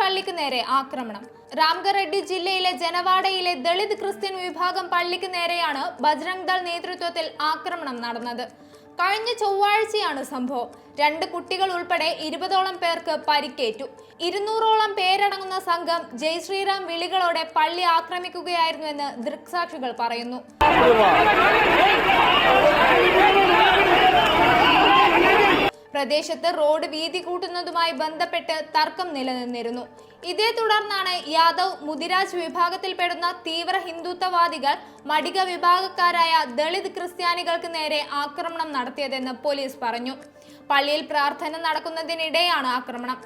പള്ളിക്ക് നേരെ ആക്രമണം. രാംഗറെഡ്ഡി ജില്ലയിലെ ജനവാഡയിലെ ദളിത് ക്രിസ്ത്യൻ വിഭാഗം പള്ളിക്ക് നേരെയാണ് ബജ്രംഗ് ദൾ നേതൃത്വത്തിൽ ആക്രമണം നടന്നത്. കഴിഞ്ഞ ചൊവ്വാഴ്ചയാണ് സംഭവം. രണ്ട് കുട്ടികൾ ഉൾപ്പെടെ ഇരുപതോളം പേർക്ക് പരിക്കേറ്റു. ഇരുന്നൂറോളം പേരടങ്ങുന്ന സംഘം ജയ് ശ്രീറാം വിളികളോടെ പള്ളി ആക്രമിക്കുകയായിരുന്നുവെന്ന് ദൃക്സാക്ഷികൾ പറയുന്നു. പ്രദേശത്ത് റോഡ് വീതി കൂട്ടുന്നതുമായി ബന്ധപ്പെട്ട് തർക്കം നിലനിന്നിരുന്നു. ഇതേ തുടർന്നാണ് യാദവ് മുദിരാജ് വിഭാഗത്തിൽപ്പെടുന്ന തീവ്ര ഹിന്ദുത്വവാദികൾ മടിക വിഭാഗക്കാരായ ദളിത് ക്രിസ്ത്യാനികൾക്ക് നേരെ ആക്രമണം നടത്തിയതെന്ന് പോലീസ് പറഞ്ഞു. പള്ളിയിൽ പ്രാർത്ഥന നടക്കുന്നതിനിടെയാണ് ആക്രമണം.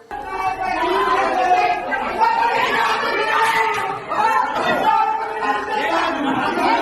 ശ്രീറാം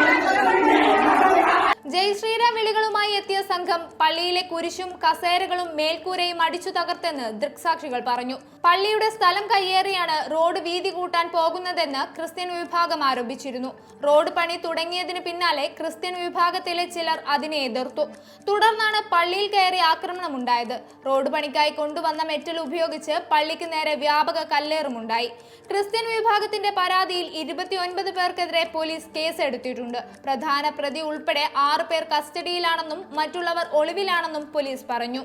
വിളികളുമായി എത്തിയ സംഘം പള്ളിയിലെ കുരിശും കസേരകളും മേൽക്കൂരയും അടിച്ചു തകർത്തെന്ന് ദൃക്സാക്ഷികൾ പറഞ്ഞു. പള്ളിയുടെ സ്ഥലം കയ്യേറിയാണ് റോഡ് വീതി കൂട്ടാൻ പോകുന്നതെന്ന് ക്രിസ്ത്യൻ വിഭാഗം ആരോപിച്ചിരുന്നു. റോഡ് പണി തുടങ്ങിയതിന് പിന്നാലെ ക്രിസ്ത്യൻ വിഭാഗത്തിലെ ചിലർ അതിനെ എതിർത്തു. തുടർന്നാണ് പള്ളിയിൽ കയറി ആക്രമണം ആക്രമണമുണ്ടായത്. റോഡ് പണിക്കായി കൊണ്ടുവന്ന മെറ്റൽ ഉപയോഗിച്ച് പള്ളിക്ക് നേരെ വ്യാപക കല്ലേറുമുണ്ടായി. ക്രിസ്ത്യൻ വിഭാഗത്തിന്റെ പരാതിയിൽ ഇരുപത്തിയൊൻപത് പേർക്കെതിരെ പോലീസ് കേസെടുത്തിട്ടുണ്ട്. പ്രധാന പ്രതി ഉൾപ്പെടെ ആറ് പേർ കസ്റ്റഡിയിലാണെന്നും മറ്റുള്ളവർ ഒളിവിലാണെന്നും പോലീസ് പറഞ്ഞു.